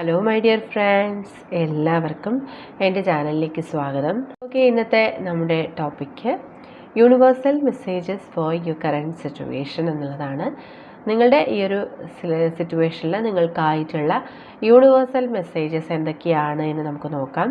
Hello my dear friends എല്ലാവർക്കും എന്റെ ചാനലിലേക്ക് സ്വാഗതം. ഓക്കെ ഇന്നത്തെ നമ്മുടെ topic universal messages for you current situation എന്നുള്ളതാണ്. നിങ്ങളുടെ ഈ ഒരു സിറ്റുവേഷനിൽ നിങ്ങൾക്കായിട്ടുള്ള യൂണിവേഴ്സൽ മെസ്സേജസ് എന്തൊക്കെയാണ് എന്ന് നമുക്ക് നോക്കാം.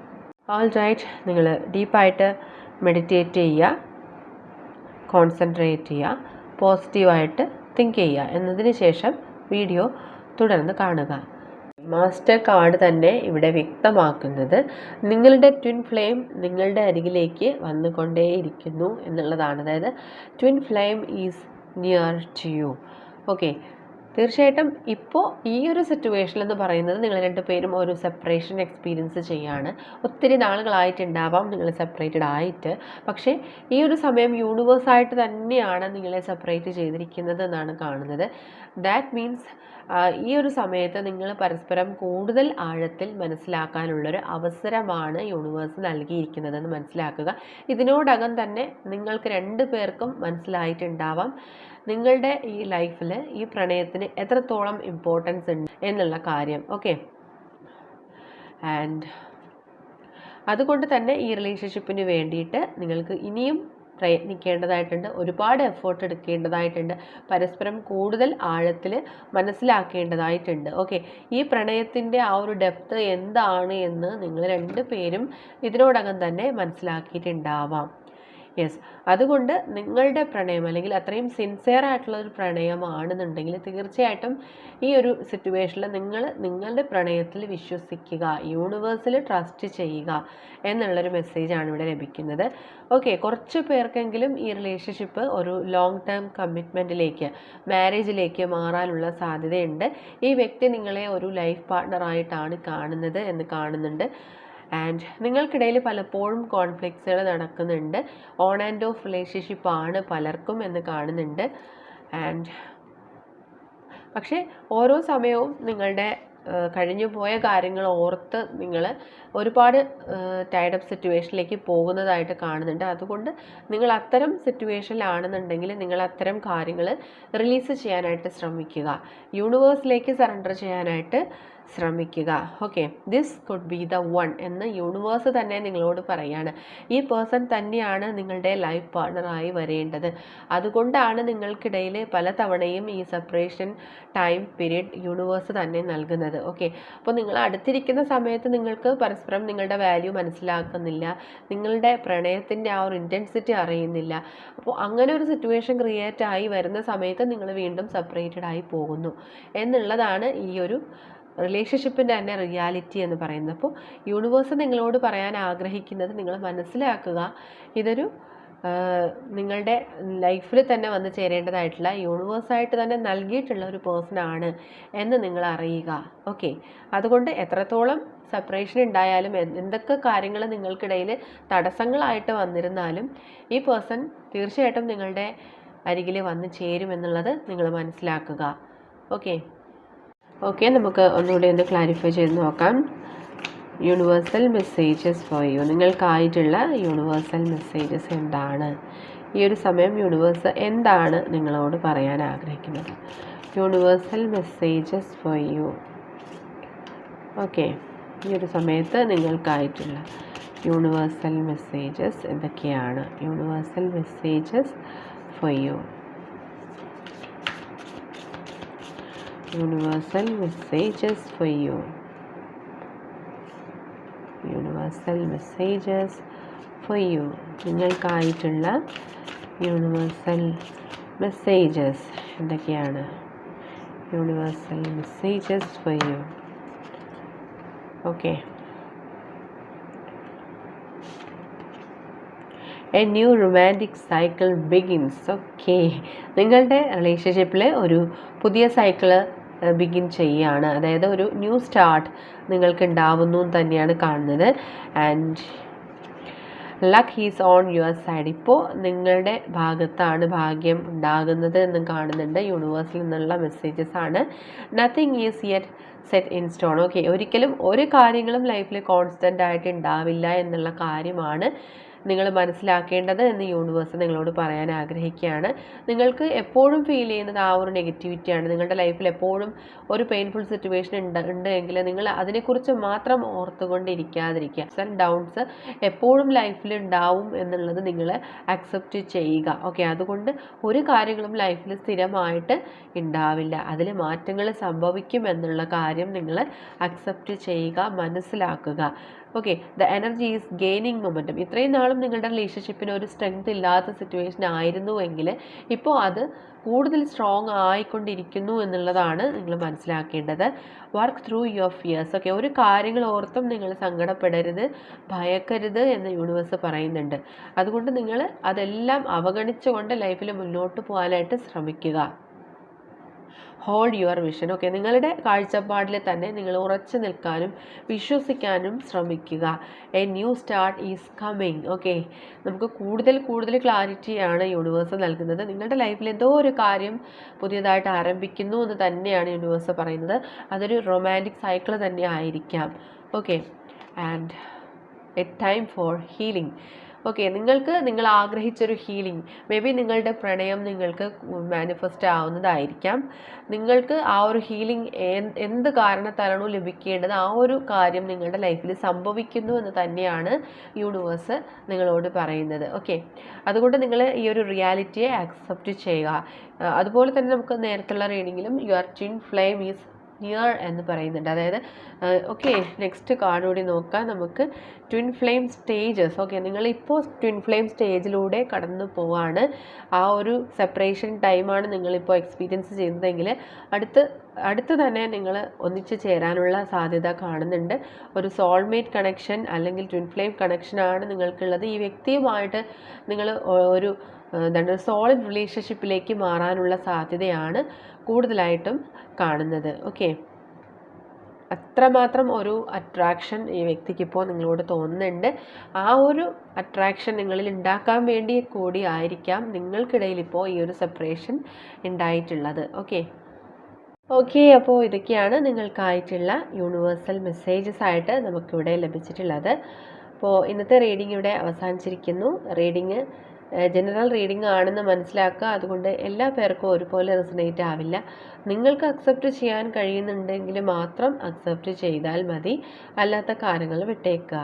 ഓൾ റൈറ്റ് നിങ്ങൾ ഡീപ്പായിട്ട് മെഡിറ്റേറ്റ് ചെയ്യുക കോൺസെൻട്രേറ്റ് ചെയ്യുക പോസിറ്റീവായിട്ട് തിങ്ക് ചെയ്യുക എന്നതിന് ശേഷം വീഡിയോ തുടർന്ന് കാണുക. മാസ്റ്റർ കാർഡ് തന്നെ ഇവിടെ വ്യക്തമാക്കുന്നത് നിങ്ങളുടെ ട്വിൻ ഫ്ലെയിം നിങ്ങളുടെ അരികിലേക്ക് വന്നുകൊണ്ടേയിരിക്കുന്നു എന്നുള്ളതാണ്. അതായത് twin flame is near to you okay തീർച്ചയായിട്ടും ഇപ്പോൾ ഈ ഒരു സിറ്റുവേഷൻ എന്ന് പറയുന്നത് നിങ്ങൾ രണ്ടുപേരും ഒരു സെപ്പറേഷൻ എക്സ്പീരിയൻസ് ചെയ്യാണ്. ഒത്തിരി നാളുകളായിട്ടുണ്ടാവാം നിങ്ങൾ സെപ്പറേറ്റഡ് ആയിട്ട്. പക്ഷേ ഈ ഒരു സമയം യൂണിവേഴ്സായിട്ട് തന്നെയാണ് നിങ്ങളെ സെപ്പറേറ്റ് ചെയ്തിരിക്കുന്നത് എന്നാണ് കാണുന്നത്. ദാറ്റ് മീൻസ് ഈ ഒരു സമയത്ത് നിങ്ങൾ പരസ്പരം കൂടുതൽ ആഴത്തിൽ മനസ്സിലാക്കാനുള്ളൊരു അവസരമാണ് യൂണിവേഴ്സ് നൽകിയിരിക്കുന്നതെന്ന് മനസ്സിലാക്കുക. ഇതിനോടകം തന്നെ നിങ്ങൾക്ക് രണ്ട് പേർക്കും മനസ്സിലായിട്ടുണ്ടാവാം. നിങ്ങളുടെ ഈ ലൈഫിൽ ഈ പ്രണയത്തിന് എത്രത്തോളം ഇമ്പോർട്ടൻസ് ഉണ്ട് എന്നുള്ള കാര്യം. ഓക്കെ ആൻഡ് അതുകൊണ്ട് തന്നെ ഈ റിലേഷൻഷിപ്പിന് വേണ്ടിയിട്ട് നിങ്ങൾക്ക് ഇനിയും പ്രയത്നിക്കേണ്ടതായിട്ടുണ്ട്. ഒരുപാട് എഫേർട്ട് എടുക്കേണ്ടതായിട്ടുണ്ട്. പരസ്പരം കൂടുതൽ ആഴത്തിൽ മനസ്സിലാക്കേണ്ടതായിട്ടുണ്ട്. ഓക്കെ ഈ പ്രണയത്തിന്റെ ആ ഒരു ഡെപ്ത് എന്താണ് എന്ന് നിങ്ങൾ രണ്ടു പേരും ഇതിനോടകം തന്നെ മനസ്സിലാക്കിയിട്ടുണ്ടാവാം. യെസ് അതുകൊണ്ട് നിങ്ങളുടെ പ്രണയം അല്ലെങ്കിൽ അത്രയും സിൻസിയർ ആയിട്ടുള്ള ഒരു പ്രണയമാണെന്നുണ്ടെങ്കിൽ തീർച്ചയായിട്ടും ഈ ഒരു സിറ്റുവേഷനിൽ നിങ്ങൾ നിങ്ങളുടെ പ്രണയത്തിൽ വിശ്വസിക്കുക യൂണിവേഴ്സിൽ ട്രസ്റ്റ് ചെയ്യുക എന്നുള്ളൊരു മെസ്സേജാണ് ഇവിടെ ലഭിക്കുന്നത്. ഓക്കെ കുറച്ച് പേർക്കെങ്കിലും ഈ റിലേഷൻഷിപ്പ് ഒരു ലോങ് ടേം കമ്മിറ്റ്മെന്റിലേക്ക് മാരേജിലേക്ക് മാറാനുള്ള സാധ്യതയുണ്ട്. ഈ വ്യക്തി നിങ്ങളെ ഒരു ലൈഫ് പാർട്ട്ണറായിട്ടാണ് കാണുന്നത് എന്ന് കാണുന്നുണ്ട്. ആൻഡ് നിങ്ങൾക്കിടയിൽ പലപ്പോഴും കോൺഫ്ലിക്ട്സുകൾ നടക്കുന്നുണ്ട്. ഓൺ ആൻഡ് ഓഫ് റിലേഷൻഷിപ്പ് ആണ് പലർക്കും എന്ന് കാണുന്നുണ്ട്. ആൻഡ് പക്ഷേ ഓരോ സമയവും നിങ്ങളുടെ കഴിഞ്ഞു പോയ കാര്യങ്ങൾ ഓർത്ത് നിങ്ങൾ ഒരുപാട് ടൈഡപ്പ് സിറ്റുവേഷനിലേക്ക് പോകുന്നതായിട്ട് കാണുന്നുണ്ട്. അതുകൊണ്ട് നിങ്ങൾ അത്തരം സിറ്റുവേഷനിലാണെന്നുണ്ടെങ്കിൽ നിങ്ങൾ അത്തരം കാര്യങ്ങൾ റിലീസ് ചെയ്യാനായിട്ട് ശ്രമിക്കുക. യൂണിവേഴ്സിലേക്ക് സറണ്ടർ ചെയ്യാനായിട്ട് ശ്രമിക്കുക. Okay this could be the one എന്ന് യൂണിവേഴ്സ് തന്നെ നിങ്ങളോട് പറയാണ്. ഈ പേഴ്സൺ തന്നെയാണ് നിങ്ങളുടെ ലൈഫ് പാർട്ണറായി വരേണ്ടത്. അതുകൊണ്ടാണ് നിങ്ങൾക്കിടയിൽ പല തവണയും ഈ സെപ്പറേഷൻ ടൈം പീരീഡ് യൂണിവേഴ്സ് തന്നെ നൽകുന്നത്. ഓക്കെ അപ്പോൾ നിങ്ങൾ അടുത്തിരിക്കുന്ന സമയത്ത് നിങ്ങൾക്ക് പരസ്പരം നിങ്ങളുടെ വാല്യൂ മനസ്സിലാക്കുന്നില്ല. നിങ്ങളുടെ പ്രണയത്തിന്റെ ആ ഒരു ഇന്റൻസിറ്റി അറിയുന്നില്ല. അപ്പോൾ അങ്ങനെ ഒരു സിറ്റുവേഷൻ ക്രിയേറ്റ് ആയി വരുന്ന സമയത്ത് നിങ്ങൾ വീണ്ടും സെപ്പറേറ്റഡ് ആയി പോകുന്നു. എന്നുള്ളതാണ് ഈ ഒരു റിലേഷൻഷിപ്പിന്റെ തന്നെ റിയാലിറ്റി എന്ന് പറയുന്നത്. അപ്പോൾ യൂണിവേഴ്സ് നിങ്ങളോട് പറയാൻ ആഗ്രഹിക്കുന്നത് നിങ്ങൾ മനസ്സിലാക്കുക ഇതൊരു നിങ്ങളുടെ ലൈഫിൽ തന്നെ വന്ന് ചേരേണ്ടതായിട്ടുള്ള യൂണിവേഴ്സായിട്ട് തന്നെ നൽകിയിട്ടുള്ള ഒരു പേഴ്സണാണ് എന്ന് നിങ്ങൾ അറിയുക. ഓക്കെ? അതുകൊണ്ട് എത്രത്തോളം സെപ്പറേഷൻ ഉണ്ടായാലും എന്തൊക്കെ കാര്യങ്ങൾ നിങ്ങൾക്കിടയിൽ തടസ്സങ്ങളായിട്ട് വന്നിരുന്നാലും ഈ പേഴ്സൺ തീർച്ചയായിട്ടും നിങ്ങളുടെ അരികിൽ വന്ന് ചേരുമെന്നുള്ളത് നിങ്ങൾ മനസ്സിലാക്കുക. ഓക്കെ? ഓക്കെ നമുക്ക് ഒന്നുകൂടി ഒന്ന് ക്ലാരിഫൈ ചെയ്ത് നോക്കാം. യൂണിവേഴ്സൽ മെസ്സേജസ് ഫോർ യു നിങ്ങൾക്കായിട്ടുള്ള യൂണിവേഴ്സൽ മെസ്സേജസ് എന്താണ്? ഈ ഒരു സമയം യൂണിവേഴ്സ് എന്താണ് നിങ്ങളോട് പറയാൻ ആഗ്രഹിക്കുന്നത്? Universal messages for you okay ഈ ഒരു സമയത്ത് നിങ്ങൾക്കായിട്ടുള്ള യൂണിവേഴ്സൽ മെസ്സേജസ് എന്തൊക്കെയാണ്? Universal messages for you universal messages for you universal messages for you നിങ്ങൾക്കായിട്ടുള്ള universal messages എന്തൊക്കെയാണ്? Universal messages for you okay a new romantic cycle begins okay നിങ്ങളുടെ റിലേഷൻഷിപ്പിൽ ഒരു പുതിയ സൈക്കിൾ ബിഗിൻ ചെയ്യുകയാണ് അതായത് ഒരു ന്യൂ സ്റ്റാർട്ട് നിങ്ങൾക്ക് ഉണ്ടാവുന്നു തന്നെയാണ് കാണുന്നത്. And luck is on your side ഇപ്പോൾ നിങ്ങളുടെ ഭാഗത്താണ് ഭാഗ്യം ഉണ്ടാകുന്നത് എന്ന് കാണുന്നുണ്ട്. യൂണിവേഴ്സിൽ നിന്നുള്ള മെസ്സേജസ് ആണ്. Nothing is yet set in stone okay ഒരിക്കലും ഒരു കാര്യങ്ങളും ലൈഫിൽ കോൺസ്റ്റന്റ് ആയിട്ട് ഉണ്ടാവില്ല എന്നുള്ള കാര്യമാണ്. നിങ്ങൾ മനസ്സിലാക്കേണ്ടത് എന്ന് യൂണിവേഴ്സ് നിങ്ങളോട് പറയാൻ ആഗ്രഹിക്കുകയാണ്. നിങ്ങൾക്ക് എപ്പോഴും ഫീൽ ചെയ്യുന്നത് ആ ഒരു നെഗറ്റിവിറ്റിയാണ് നിങ്ങളുടെ ലൈഫിൽ എപ്പോഴും ഒരു പെയിൻഫുൾ സിറ്റുവേഷൻ ഉണ്ട് ഉണ്ട് എങ്കിൽ നിങ്ങൾ അതിനെക്കുറിച്ച് മാത്രം ഓർത്തുകൊണ്ടിരിക്കാതിരിക്കുക. ആൻഡ് ഡൗൺസ് എപ്പോഴും ലൈഫിൽ ഉണ്ടാവും എന്നുള്ളത് നിങ്ങൾ അക്സെപ്റ്റ് ചെയ്യുക. ഓക്കെ അതുകൊണ്ട് ഒരു കാര്യങ്ങളും ലൈഫിൽ സ്ഥിരമായിട്ട് ഉണ്ടാവില്ല. അതിൽ മാറ്റങ്ങൾ സംഭവിക്കും എന്നുള്ള കാര്യം നിങ്ങൾ അക്സെപ്റ്റ് ചെയ്യുക മനസ്സിലാക്കുക. Okay the energy is gaining momentum ഇത്രയും നാളും നിങ്ങളുടെ റിലേഷൻഷിപ്പിന് ഒരു സ്ട്രെങ്ത് ഇല്ലാത്ത സിറ്റുവേഷൻ ആയിരുന്നു എങ്കിൽ ഇപ്പോൾ അത് കൂടുതൽ സ്ട്രോങ് ആയിക്കൊണ്ടിരിക്കുന്നു എന്നുള്ളതാണ് നിങ്ങൾ മനസ്സിലാക്കേണ്ടത്. Work through your fears okay ഒരു കാര്യങ്ങൾ ഓർത്തും നിങ്ങൾ സങ്കടപ്പെടരുത് ഭയക്കരുത് എന്ന് യൂണിവേഴ്സ് പറയുന്നുണ്ട്. അതുകൊണ്ട് നിങ്ങൾ അതെല്ലാം അവഗണിച്ചുകൊണ്ട് ലൈഫിൽ മുന്നോട്ട് പോകാനായിട്ട് ശ്രമിക്കുക. ഹോൾഡ് യുവർ വിഷൻ ഓക്കെ നിങ്ങളുടെ കാഴ്ചപ്പാടിൽ തന്നെ നിങ്ങൾ ഉറച്ചു നിൽക്കാനും വിശ്വസിക്കാനും ശ്രമിക്കുക. A new start is coming okay നമുക്ക് കൂടുതൽ കൂടുതൽ ക്ലാരിറ്റിയാണ് യൂണിവേഴ്സ് നൽകുന്നത്. നിങ്ങളുടെ ലൈഫിൽ എന്തോ ഒരു കാര്യം പുതിയതായിട്ട് ആരംഭിക്കുന്നു എന്ന് തന്നെയാണ് യൂണിവേഴ്സ് പറയുന്നത്. അതൊരു റൊമാന്റിക് സൈക്കിൾ തന്നെ ആയിരിക്കാം. Okay and a time for healing okay നിങ്ങൾക്ക് നിങ്ങൾ ആഗ്രഹിച്ചൊരു ഹീലിംഗ് മേ ബി നിങ്ങളുടെ പ്രണയം നിങ്ങൾക്ക് മാനിഫെസ്റ്റ് ആവുന്നതായിരിക്കാം. നിങ്ങൾക്ക് ആ ഒരു ഹീലിംഗ് എന്ത് കാരണത്താലാണോ ലഭിക്കേണ്ടത് ആ ഒരു കാര്യം നിങ്ങളുടെ ലൈഫിൽ സംഭവിക്കുന്നു എന്ന് തന്നെയാണ് യൂണിവേഴ്സ് നിങ്ങളോട് പറയുന്നത്. ഓക്കെ അതുകൊണ്ട് നിങ്ങൾ ഈ ഒരു റിയാലിറ്റിയെ ആക്സെപ്റ്റ് ചെയ്യുക. അതുപോലെ തന്നെ നമുക്ക് നേരത്തുള്ള റീഡിങ്ങിലും your twin flame is near എന്ന് പറയുന്നുണ്ട്. അതായത് ഓക്കെ നെക്സ്റ്റ് കാർഡ് കൂടി നോക്കാം. നമുക്ക് ട്വിൻ ഫ്ലെയിം സ്റ്റേജസ് ഓക്കെ നിങ്ങളിപ്പോൾ ട്വിൻ ഫ്ലെയിം സ്റ്റേജിലൂടെ കടന്നു പോവാണ്. ആ ഒരു സെപ്പറേഷൻ ടൈമാണ് നിങ്ങളിപ്പോൾ എക്സ്പീരിയൻസ് ചെയ്യുന്നതെങ്കിൽ അടുത്ത് അടുത്ത് തന്നെ നിങ്ങൾ ഒന്നിച്ച് ചേരാനുള്ള സാധ്യത കാണുന്നുണ്ട്. ഒരു സോൾമേറ്റ് കണക്ഷൻ അല്ലെങ്കിൽ ട്വിൻ ഫ്ലെയിം കണക്ഷനാണ് നിങ്ങൾക്കുള്ളത്. ഈ വ്യക്തിയുമായിട്ട് നിങ്ങൾ ഒരു എന്താണ് സോളിഡ് റിലേഷൻഷിപ്പിലേക്ക് മാറാനുള്ള സാധ്യതയാണ് കൂടുതലായിട്ടും കാണുന്നത്. ഓക്കെ? അത്രമാത്രം ഒരു അട്രാക്ഷൻ ഈ വ്യക്തിക്കിപ്പോൾ നിങ്ങളോട് തോന്നുന്നുണ്ട്. ആ ഒരു അട്രാക്ഷൻ നിങ്ങളിൽ ഉണ്ടാക്കാൻ വേണ്ടി കൂടി ആയിരിക്കാം നിങ്ങൾക്കിടയിൽ ഇപ്പോൾ ഈ ഒരു സെപ്പറേഷൻ ഉണ്ടായിട്ടുള്ളത്. ഓക്കെ? ഓക്കെ അപ്പോൾ ഇതൊക്കെയാണ് നിങ്ങൾക്കായിട്ടുള്ള യൂണിവേഴ്സൽ മെസ്സേജസ് ആയിട്ട് നമുക്കിവിടെ ലഭിച്ചിട്ടുള്ളത്. അപ്പോൾ ഇന്നത്തെ റീഡിംഗ് ഇവിടെ അവസാനിച്ചിരിക്കുന്നു. റീഡിങ് ജനറൽ റീഡിംഗ് ആണെന്ന് മനസ്സിലാക്കുക. അതുകൊണ്ട് എല്ലാ പേർക്കും ഒരുപോലെ റെസനേറ്റ് ആവില്ല. നിങ്ങൾക്ക് അക്സെപ്റ്റ് ചെയ്യാൻ കഴിയുന്നുണ്ടെങ്കിൽ മാത്രം അക്സെപ്റ്റ് ചെയ്താൽ മതി. അല്ലാത്ത കാര്യങ്ങൾ വിട്ടേക്കുക.